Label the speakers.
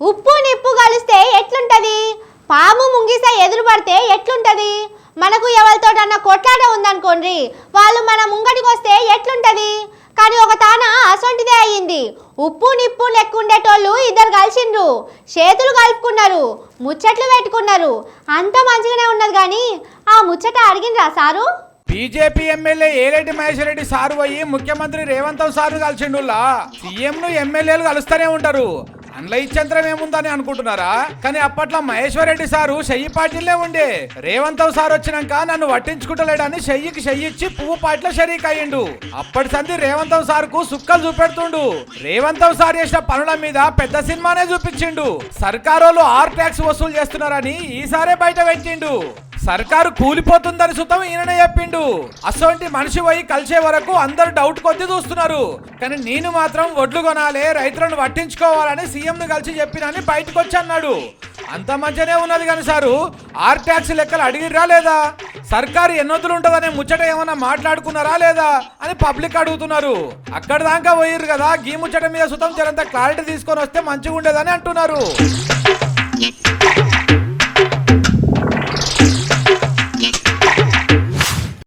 Speaker 1: ఉప్పు నిప్పు కలిస్తే ఎట్లుంటది? పాము ముంగిస ఎదురు పడితే ఎట్లుంటది? మనకు ఎవరితోటన్నా కొట్లాట ఉందనుకోండి వాళ్ళు మన ముంగటికి వస్తే ఎట్లుంటది? కానీ ఒక తాన అసొంటిదే అయ్యింది. ఉప్పు నిప్పు లెక్కుండేటోళ్ళు ఇద్దరు కలిసిండ్రు. చేతులు కలుపుకున్నారు ముచ్చట్లు పెట్టుకున్నారు. అంత మంచిగానే ఉన్నది కానీ ఆ ముచ్చట అడిగిండ్రా sir?
Speaker 2: BJP MLA Aleti Maheshwara Reddy sir పోయి ముఖ్యమంత్రి రేవంత్ సారు కలిసిండులా. సీఎం ఎమ్మెల్యేలు కలుస్తూనే ఉంటారు. అందులో ఇచ్చంతరం ఏముందని అనుకుంటున్నారా? కానీ అప్పట్లో మహేశ్వర్ రెడ్డి సారు షయ్యి పార్టీలే ఉండే. రేవంత్ సార్ వచ్చినాక నన్ను పట్టించుకుంటలేడని షయ్యికి షయ్యిచ్చి ఇచ్చి పువ్వు పార్టీలో షరీక్ అయ్యిండు. అప్పటి సంధి రేవంత్ సార్కు సుక్కలు చూపెడుతుండు. రేవంత్ సార్ చేసిన పనుల మీద పెద్ద సినిమానే చూపించిండు. సర్కారోళ్ళు ఆర్ ట్యాక్స్ వసూలు చేస్తున్నారని ఈసారే బయట పెట్టిండు. సర్కారు కూలిపోతుందని సుతం ఈయననే చెప్పిండు. అసోంటి మనిషి పోయి కలిసే వరకు అందరు డౌట్ కొద్ది చూస్తున్నారు. కానీ నేను మాత్రం ఒడ్లు కొనాలి రైతులను పట్టించుకోవాలని సీఎం ను కలిసి చెప్పినని బయటకు వచ్చి అన్నాడు. అంత మంచిగానే ఉన్నది కానీ సారు ఆర్ ట్యాక్స్ లెక్కలు అడిగిర్రా లేదా? సర్కారు ఎన్నొద్దులు ఉంటుందనే ముచ్చట ఏమన్నా మాట్లాడుకున్నారా లేదా అని పబ్లిక్ అడుగుతున్నారు. అక్కడ దాకా పోయిర్రు కదా గీ ముచ్చట మీద సుతం జరంత క్లారిటీ తీసుకొని వస్తే మంచిగా ఉండేదని అంటున్నారు.